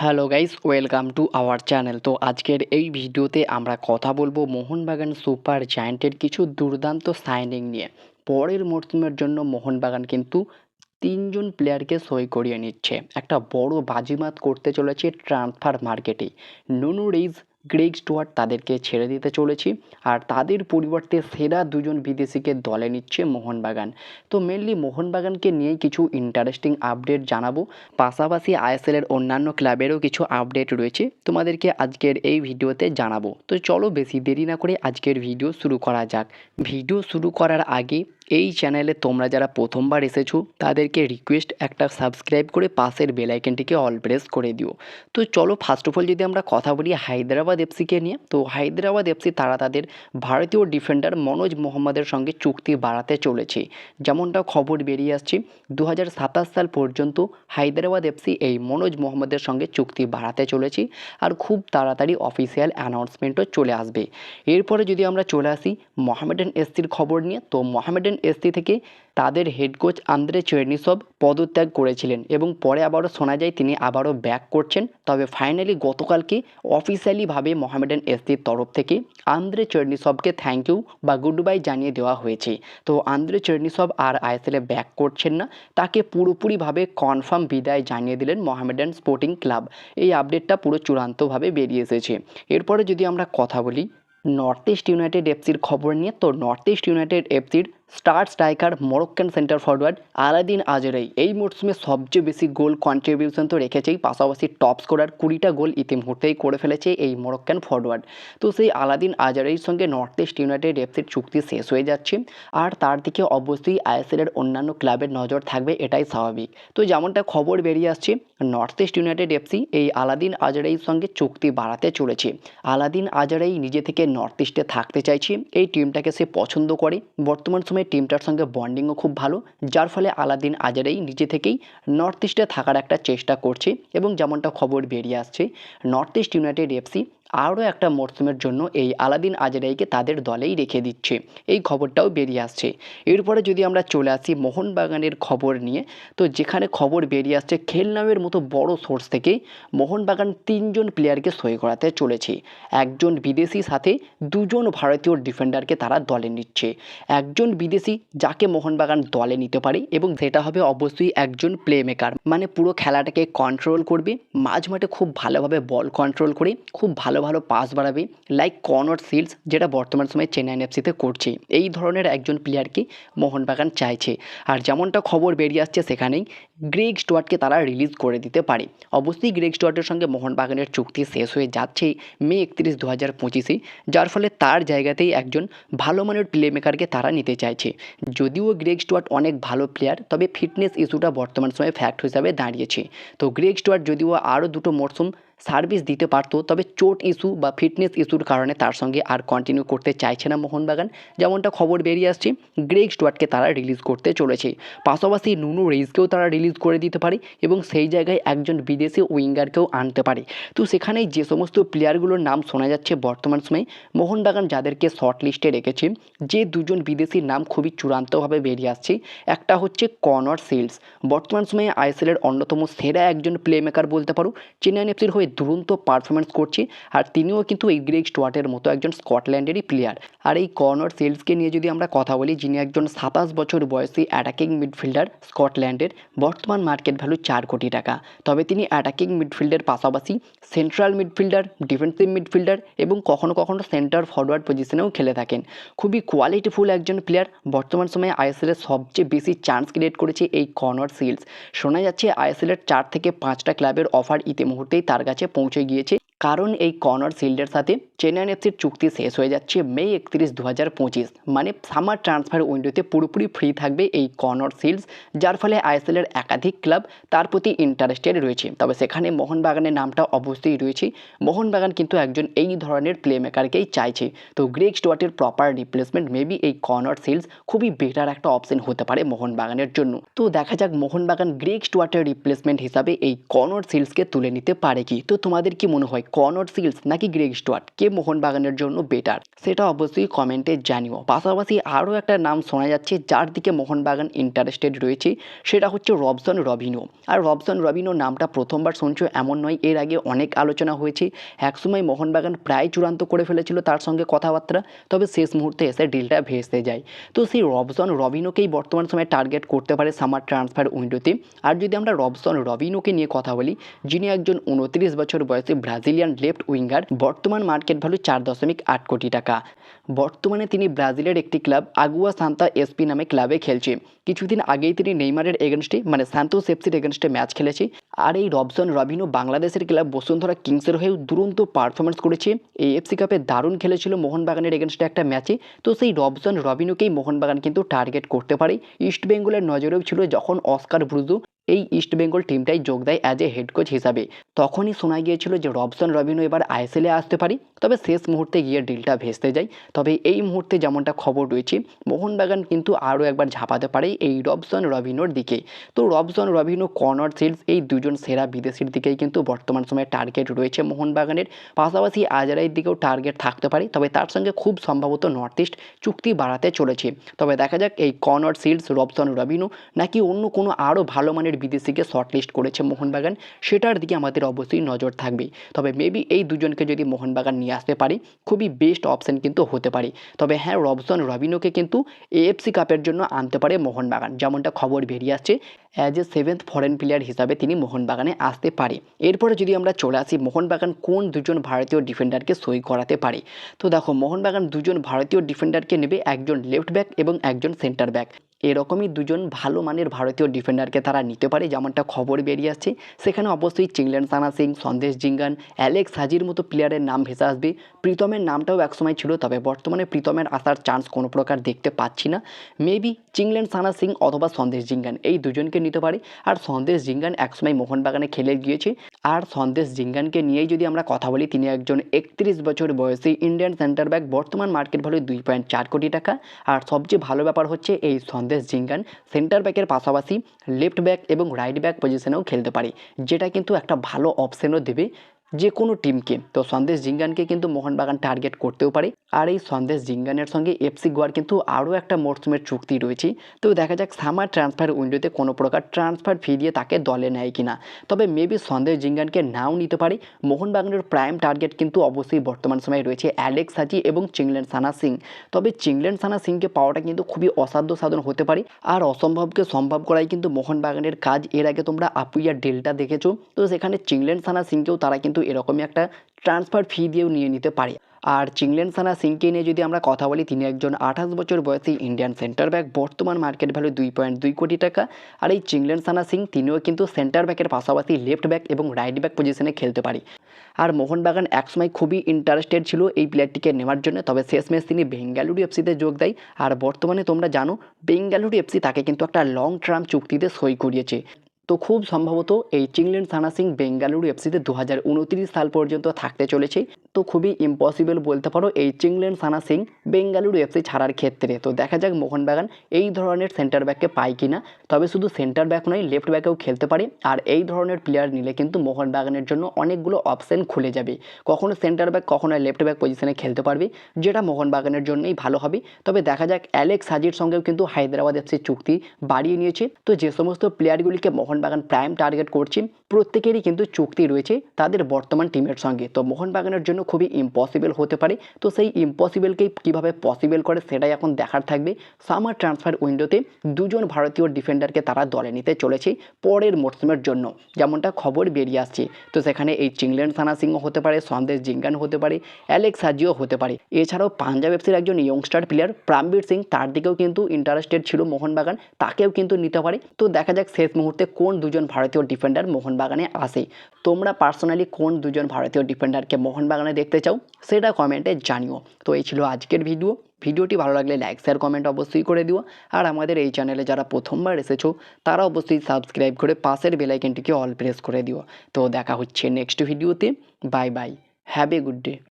Hello guys, welcome to our channel. তো আজকের এই ভিডিওতে আমরা কথা বলব মোহনবাগান সুপার জায়েন্টের কিছু দুর্দান্ত সাইনিং নিয়ে। পরের মরশুমের জন্য মোহনবাগান কিন্তু তিনজন প্লেয়ারকে সই করিয়ে নিচ্ছে। একটা বড় বাজিমাত করতে চলেছে ট্রান্সফার মার্কেটে নুনু রেইজ গ্রেগ স্টুয়ার্ট তাদেরকে ছেড়ে দিতে চলেছি আর তাদের পরিবর্তে সেরা দুজন বিদেশিকে দলে নিচ্ছে মোহনবাগান। তো মেনলি মোহনবাগানকে নিয়ে কিছু ইন্টারেস্টিং আপডেট জানাব। পাশাপাশি আইএসএলের অন্যান্য ক্লাবেরও কিছু আপডেট রয়েছে। তোমাদেরকে আজকের এই ভিডিওতে জানাব। তো চলো বেশি দেরি না করে আজকের ভিডিও শুরু করা যাক। ভিডিও শুরু করার আগে এই চ্যানেলে তোমরা যারা প্রথমবার এসেছ, তাদেরকে রিকোয়েস্ট একটা সাবস্ক্রাইব করে পাশের বেল আইকনটিকে অল প্রেস করে দিও। তো চলো ফার্স্ট অফ অল যদি আমরা কথা বলি হায়দ্রাবাদ এফসিকে নিয়ে, তো হায়দ্রাবাদ এফসি তারা তাদের ভারতীয় ডিফেন্ডার মনোজ মোহাম্মদের সঙ্গে চুক্তি বাড়াতে চলেছে। যেমনটা খবর বেরিয়ে আসছে দু হাজার সাতাশ সাল পর্যন্ত হায়দ্রাবাদ এফসি এই মনোজ মোহাম্মদের সঙ্গে চুক্তি বাড়াতে চলেছে আর খুব তাড়াতাড়ি অফিসিয়াল অ্যানাউন্সমেন্টও চলে আসবে। এরপরে যদি আমরা চলে আসি মোহামেডান এসসির খবর নিয়ে, তো মোহামেডান এসসি থেকে তাদের হেড কোচ আন্দ্রে চেরনিসব পদত্যাগ করেছিলেন এবং পরে আবারও শোনা যায় তিনি আবারও ব্যাক করছেন। তবে ফাইনালি গতকালকে অফিসিয়ালিভাবে মোহামেডান এসসির তরফ থেকে আন্দ্রে চেরনিসবকে থ্যাংক ইউ বা গুড বাই জানিয়ে দেওয়া হয়েছে। তো আন্দ্রে চেরনিসব আর আইএসএলে ব্যাক করছেন না, তাকে পুরোপুরিভাবে কনফার্ম বিদায় জানিয়ে দিলেন মোহামেডান স্পোর্টিং ক্লাব এই আপডেটটা পুরো চূড়ান্তভাবে বেরিয়ে এসেছে। এরপরে যদি আমরা কথা বলি নর্থ ইস্ট ইউনাইটেড এফসির খবর নিয়ে, তো নর্থ ইস্ট ইউনাইটেড এফসির star striker, Moroccan centre forward, Alaeddine Ajaraie. এই মরশুমে সবচেয়ে বেশি গোল কন্ট্রিবিউশন তো রেখেছেই, পাশাপাশি টপ স্কোরার কুড়িটা গোল ইতিমধ্যেই করে ফেলেছে এই মরক্কান ফরওয়ার্ড। তো সেই আলাদিন আজরাইয়ের সঙ্গে নর্থ ইস্ট ইউনাইটেড এফসির চুক্তি শেষ হয়ে যাচ্ছে, আর তার দিকে অবশ্যই আইএসএলের অন্যান্য ক্লাবের নজর থাকবে, এটাই স্বাভাবিক। তো যেমনটা খবর বেরিয়ে আসছে নর্থ ইস্ট ইউনাইটেড এফসি এই আলাদিন আজরাইয়ের সঙ্গে চুক্তি বাড়াতে চলেছে। আলাদিন আজরাই নিজে থেকে নর্থ ইস্টে থাকতে চাইছে, এই টিমটাকে সে পছন্দ করে, বর্তমান সময়ে টিমটার সঙ্গে বন্ডিংও খুব ভালো, যার ফলে আলাদিন আজারেই নিজে থেকেই নর্থ ইস্টে থাকার একটা চেষ্টা করছে এবং যেমনটা খবর বেরিয়ে আসছে, নর্থ ইস্ট ইউনাইটেড এফসি আরও একটা মরশুমের জন্য এই আলাদিন আজরাইকে তাদের দলেই রেখে দিচ্ছে। এই খবরটাও বেরিয়ে আসছে। এরপরে যদি আমরা চলে আসি মোহনবাগানের খবর নিয়ে, তো যেখানে খবর বেরিয়ে আসছে, খেলনামের মতো বড় সোর্স থেকে মোহনবাগান তিনজন প্লেয়ারকে সই করাতে চলেছে। একজন বিদেশি সাথে দুজন ভারতীয় ডিফেন্ডারকে তারা দলে নিচ্ছে। একজন বিদেশি যাকে মোহনবাগান দলে নিতে পারে এবং সেটা হবে অবশ্যই একজন প্লে মেকার মানে পুরো খেলাটাকে কন্ট্রোল করবে মাঝ মাঠে খুব ভালোভাবে বল কন্ট্রোল করে, খুব ভালো ভালো ভালো পাস বাড়াবে। লাইক কনর সিলস যেটা বর্তমান সময়ে চেন্নাই এফসিতে করছে। এই ধরনের একজন প্লেয়ারকে মোহনবাগান চাইছে। আর যেমনটা খবর বেরিয়ে আসছে সেখানেই গ্রেগ স্টুয়ার্টকে তারা রিলিজ করে দিতে পারে। অবশ্যই গ্রেগ স্টুয়ার্টের সঙ্গে মোহনবাগানের চুক্তি শেষ হয়ে যাচ্ছে মে একত্রিশ দু হাজার পঁচিশে, যার ফলে তার জায়গাতেই একজন ভালো মানের প্লে মেকারকে তারা নিতে চাইছে। যদিও গ্রেগ স্টুয়ার্ট অনেক ভালো প্লেয়ার তবে ফিটনেস ইস্যুটা বর্তমান সময়ে ফ্যাক্ট হিসাবে দাঁড়িয়েছে। তো গ্রেগ স্টুয়ার্ট যদিও আরও দুটো মরশুম সার্ভিস দিতে পারতো, তবে চোট ইস্যু বা ফিটনেস ইস্যুর কারণে তার সঙ্গে আর কন্টিনিউ করতে চাইছে না মোহনবাগান। যেমনটা খবর বেরিয়ে আসছে, গ্রেগ স্টুয়ার্টকে তারা রিলিজ করতে চলেছে। পাশাপাশি নুনু রেইজকেও তারা রিলিজ করে দিতে পারে এবং সেই জায়গায় একজন বিদেশি উইঙ্গারকেও আনতে পারে। তো সেখানেই যে সমস্ত প্লেয়ারগুলোর নাম শোনা যাচ্ছে বর্তমান সময়ে, মোহনবাগান যাদেরকে শর্ট লিস্টে রেখেছে, যে দুজন বিদেশির নাম খুবই চূড়ান্তভাবে বেরিয়ে আসছে, একটা হচ্ছে কনর সিলস। বর্তমান সময়ে আইএসএলের অন্যতম সেরা একজন প্লে মেকার বলতে পারো, চেন্নাই এফসির হয়ে দুরন্ত পারফরমেন্স করছে আর তিনিও কিন্তু এই গ্রেগ স্টুয়ার্টের মতো একজন স্কটল্যান্ডেরই প্লেয়ার আর এই কর্নার সেলসকে নিয়ে যদি আমরা কথা বলি, যিনি একজন সাতাশ বছর বয়সী অ্যাটাকিং মিডফিল্ডার স্কটল্যান্ডের বর্তমান মার্কেট ভ্যালু চার কোটি টাকা। তবে তিনি অ্যাটাকিং মিডফিল্ডের পাশাপাশি সেন্ট্রাল মিডফিল্ডার ডিফেন্সিভ মিডফিল্ডার এবং কখনো কখনো সেন্টার ফরওয়ার্ড পজিশনেও খেলে থাকেন। খুবই কোয়ালিটিফুল একজন প্লেয়ার বর্তমান সময়ে আইএসএলের সবচেয়ে বেশি চান্স ক্রিয়েট করেছে এই কর্নার সিলস শোনা যাচ্ছে আইএসএলের চার থেকে পাঁচটা ক্লাবের অফার ইতিমুহূর্তেই তার কাছে পৌঁছে গিয়েছে কারণ এই কর্নার শিল্ডের সাথে চেন্নাই এফসির চুক্তি শেষ হয়ে যাচ্ছে মে একত্রিশ দু হাজার পঁচিশ। মানে সামার ট্রান্সফার উইন্ডোতে পুরোপুরি ফ্রি থাকবে এই কর্নার সিলস যার ফলে আইএসএলের একাধিক ক্লাব তার প্রতি ইন্টারেস্টেড রয়েছে। তবে সেখানে মোহনবাগানের নামটা অবশ্যই রয়েছে। মোহনবাগান কিন্তু একজন এই ধরনের প্লে মেকারকেই চাইছে। তো গ্রেগ স্টুয়ার্টের প্রপার রিপ্লেসমেন্ট মেবি এই কর্নার সিলস খুবই বেটার একটা অপশন হতে পারে মোহনবাগানের জন্য। তো দেখা যাক মোহনবাগান গ্রেগ স্টুয়ার্টের রিপ্লেসমেন্ট হিসাবে এই কর্নার সিলসকে তুলে নিতে পারে কি। তো তোমাদের কি মনে হয় কনর সিলস নাকি গ্রেগ স্টুয়ার্ট? কে মোহনবাগানের জন্য বেটার সেটা অবশ্যই কমেন্টে জানিও। পাশাপাশি আরও একটা নাম শোনা যাচ্ছে, যার দিকে মোহনবাগান ইন্টারেস্টেড রয়েছে, সেটা হচ্ছে রবসন রবিনো। আর রবসন রবিনো নামটা প্রথমবার শুনছো এমন নয়, এর আগে অনেক আলোচনা হয়েছে। একসময় মোহনবাগান প্রায় চূড়ান্ত করে ফেলেছিল তার সঙ্গে কথাবার্তা, তবে শেষ মুহূর্তে এসে ডিলটা ভেসে যায়। তো সেই রবসন রবিনোকেই বর্তমান সময়ে টার্গেট করতে পারে সামার ট্রান্সফার উইন্ডোতে আর যদি আমরা রবসন রবিনোকে নিয়ে কথা বলি, যিনি একজন উনত্রিশ বছর বয়সী ব্রাজিলিয়ান লেফট উইঙ্গার বর্তমান মার্কেট ভ্যালু চার দশমিক আট কোটি টাকা। বর্তমানে তিনি ব্রাজিলের একটি ক্লাব আগুয়া সান্তা এসপি নামে ক্লাবে খেলছে। কিছুদিন আগেই তিনি নেইমারের এগেনস্টে মানে সান্তোস এফসির এগেনস্টে ম্যাচ খেলেছে। আর এই রবসন রবিনো বাংলাদেশের ক্লাব বসুন্ধরা কিংসের হয়েও দুরন্ত পারফরমেন্স করেছে। এই এফসি কাপে দারুণ খেলেছিল মোহনবাগানের এগেনস্টে একটা ম্যাচে তো সেই রবসন রবিনোকেই মোহনবাগান কিন্তু টার্গেট করতে পারে। ইস্টবেঙ্গলের নজরেও ছিল যখন অস্কার ব্রুজু এই ইস্ট বেঙ্গল টিমটাই যোগ দেয় অ্যাজ এ হেড কোচ হিসাবে। তখনই শোনা গিয়েছিল যে রবসন রবিনো এবার আইএসএলে আসতে পারি, তবে শেষ মুহূর্তে গিয়ে ডিলটা ভেস্তে যায়। তবে এই মুহূর্তে যেমনটা খবর রয়েছে, মোহনবাগান কিন্তু আরও একবার ঝাঁপাতে পারে এই রবসন রবিনোর দিকে। তো রবসন রবিনো কর্নার সিলস, এই দুজন সেরা বিদেশির দিকেই কিন্তু বর্তমান সময়ে টার্গেট রয়েছে মোহনবাগানের। পাশাপাশি আজারাইয়ের দিকেও টার্গেট থাকতে পারে, তবে তার সঙ্গে খুব সম্ভবত নর্থ ইস্ট চুক্তি বাড়াতে চলেছে। তবে দেখা যাক এই কর্নার সিলস, রবসন রবিনো নাকি অন্য কোনো আরও ভালো মানের বিদেশিকে শর্টলিস্ট করেছে মোহনবাগান, সেটার দিকে আমাদের অবশ্যই নজর থাকবে। তবে মেবি এই দুজনকে যদি মোহনবাগান নিয়ে আসতে পারে, খুবই বেস্ট অপশান কিন্তু হতে পারে। তবে হ্যাঁ রবসন রবিনোকে কিন্তু এএফসি কাপের জন্য আনতে পারে মোহনবাগান, যেমনটা খবর বেরিয়ে আসছে। As a seventh foreign player হিসাবে তিনি মোহনবাগানে আসতে পারে। এরপরে যদি আমরা চলে আসি, মোহনবাগান কোন দুজন ভারতীয় ডিফেন্ডারকে সই করাতে পারে? তো দেখো, মোহনবাগান দুজন ভারতীয় ডিফেন্ডারকে নেবে, একজন লেফট ব্যাক এবং একজন সেন্টার ব্যাক এরকমই দুজন ভালো মানের ভারতীয় ডিফেন্ডারকে তারা নিতে পারে, যেমনটা খবর বেরিয়ে আসছে। সেখানে অবশ্যই চিংলেন, সানা সিং, সন্দেশ জিঙ্গান অ্যালেক্স হাজির মতো প্লেয়ারের নাম ভেসে আসবে। প্রীতমের নামটাও একসময় ছিল, তবে বর্তমানে প্রীতমের আসার চান্স কোনো প্রকার দেখতে পাচ্ছি না। মেবি চিংলেন, সানা সিং অথবা সন্দেশ জিঙ্গান, এই দুজনকে নিতে পারে। আর সন্দেশ জিঙ্গান একসময় মোহনবাগানে খেলে গিয়েছে। আর সন্দেশ জিঙ্গানকে নিয়েই যদি আমরা কথা বলি, তিনি একজন একত্রিশ বছর বয়সী ইন্ডিয়ান সেন্টার ব্যাক, বর্তমান মার্কেট ভ্যালু দুই পয়েন্ট চার কোটি টাকা। আর সবচেয়ে ভালো ব্যাপার হচ্ছে, এই সন্দেশ জিঙ্গান সেন্টার ব্যাকের পাশাপাশি লেফট ব্যাক এবং রাইট ব্যাক পজিশনেও খেলতে পারে, যেটা কিন্তু একটা ভালো অপশনও দেবে। যে কোনো টিমকে। তো সন্দেশ জিঙ্গানকে কিন্তু মোহনবাগান টার্গেট করতেও পারে। আর এই সন্দেশ জিঙ্গানের সঙ্গে এফসি গোয়ার কিন্তু আরও একটা মরসুমের চুক্তি রয়েছে। তো দেখা যাক সামার ট্রান্সফার উইন্ডোতে কোনো প্রকার ট্রান্সফার ফি দিয়ে তাকে দলে নেয় কিনা। তবে মেবি সন্দেশ জিঙ্গানকে নাও নিতে পারে। মোহনবাগানের প্রাইম টার্গেট কিন্তু অবশ্যই বর্তমান সময়ে রয়েছে অ্যালেক্স হাজি এবং চিংলেন সানা সিং তবে চিংলেন সানা সিংকে পাওয়াটা কিন্তু খুবই অসাধ্য সাধন হতে পারে। আর অসম্ভবকে সম্ভব করাই কিন্তু মোহনবাগানের কাজ। এর আগে তোমরা আপুইয়া ডেলটা দেখেছ। তো সেখানে চিংলেন সানা সিংকেও তারা কিন্তু এরকমই একটা ট্রান্সফার ফি দিয়েও নিয়ে নিতে পারে। আর চিংলেন সানা সিংকে নিয়ে যদি আমরা কথা বলি, তিনি একজন আঠাশ বছর বয়সী ইন্ডিয়ান সেন্টার ব্যাক বর্তমান মার্কেট ভ্যালু দুই পয়েন্ট দুই কোটি টাকা। আর এই চিংলেন সানা সিং, তিনিও কিন্তু সেন্টার ব্যাকের পাশাপাশি লেফট ব্যাক এবং রাইট ব্যাক পজিশনে খেলতে পারে। আর মোহনবাগান একসময় খুবই ইন্টারেস্টেড ছিল এই প্লেয়ারটিকে নেওয়ার জন্য, তবে শেষমেশ তিনি বেঙ্গালুরু এফসিতে যোগ দেয়। আর বর্তমানে তোমরা জানো বেঙ্গালুরু এফসি তাকে কিন্তু একটা লং টার্ম চুক্তিতে সই করিয়েছে। তো খুব সম্ভবত এই চিংলেন সানা সিং বেঙ্গালুরু এফসিতে দু হাজার উনত্রিশ সাল পর্যন্ত থাকতে চলেছে। তো খুবই ইম্পসিবল বলতে পারো এই চিংলেন সানা সিং বেঙ্গালুরু এফসি ছাড়ার ক্ষেত্রে। তো দেখা যাক মোহনবাগান এই ধরনের সেন্টার ব্যাককে পায় কিনা। তবে শুধু সেন্টার ব্যাক নয় লেফট ব্যাকেও খেলতে পারে। আর এই ধরনের প্লেয়ার নিলে কিন্তু মোহনবাগানের জন্য অনেকগুলো অপশন খুলে যাবে। কখনো সেন্টার ব্যাক কখনো লেফট ব্যাক পজিশনে খেলতে পারবে, যেটা মোহনবাগানের জন্যই ভালো হবে। তবে দেখা যাক অ্যালেক্স হাজির সঙ্গেও কিন্তু হায়দ্রাবাদ এফসি চুক্তি বাড়িয়ে নিয়েছে। তো যে সমস্ত প্লেয়ারগুলিকে মোহনবাগান প্রাইম টার্গেট করছে। প্রত্যেকেরই কিন্তু চুক্তি রয়েছে তাদের বর্তমান টিমের সঙ্গে। তো মোহনবাগানের জন্য খুবই ইম্পসিবল হতে পারে। তো সেই ইম্পসিবলকেই কীভাবে পসিবল করে সেটাই এখন দেখার থাকবে। সামার ট্রান্সফার উইন্ডোতে দুজন ভারতীয় ডিফেন্ডারকে তারা দলে নিতে চলেছে পরের মরসুমের জন্য। যেমনটা খবর বেরিয়ে আসছে। তো সেখানে এই চিংলেন সানা সিংহ হতে পারে, সন্দেশ জিঙ্গান হতে পারে অ্যালেক্স হাজিও হতে পারে। এছাড়াও পাঞ্জাব এফসির একজন ইয়ংস্টার প্লেয়ার প্রামবীর সিং, তার দিকেও কিন্তু ইন্টারেস্টেড ছিল মোহনবাগান, তাকেও কিন্তু নিতে পারে। তো দেখা যাক শেষ মুহূর্তে কোন দুজন ভারতীয় ডিফেন্ডার মোহনবাগানে আসে তোমরা পার্সোনালি কোন দুজন ভারতীয় ডিফেন্ডারকে মোহনবাগানে দেখতে চাও? সেটা কমেন্টে জানিও। তো এই ছিল আজকের ভিডিও ভিডিওটি ভালো লাগলে লাইক শেয়ার কমেন্ট অবশ্যই করে দিও। আর আমাদের এই চ্যানেলে যারা প্রথমবার এসেছ, তারা অবশ্যই সাবস্ক্রাইব করে পাশের বেলাইকেনটিকে অল প্রেস করে দিও। তো দেখা হচ্ছে নেক্সট ভিডিওতে bye bye have a good day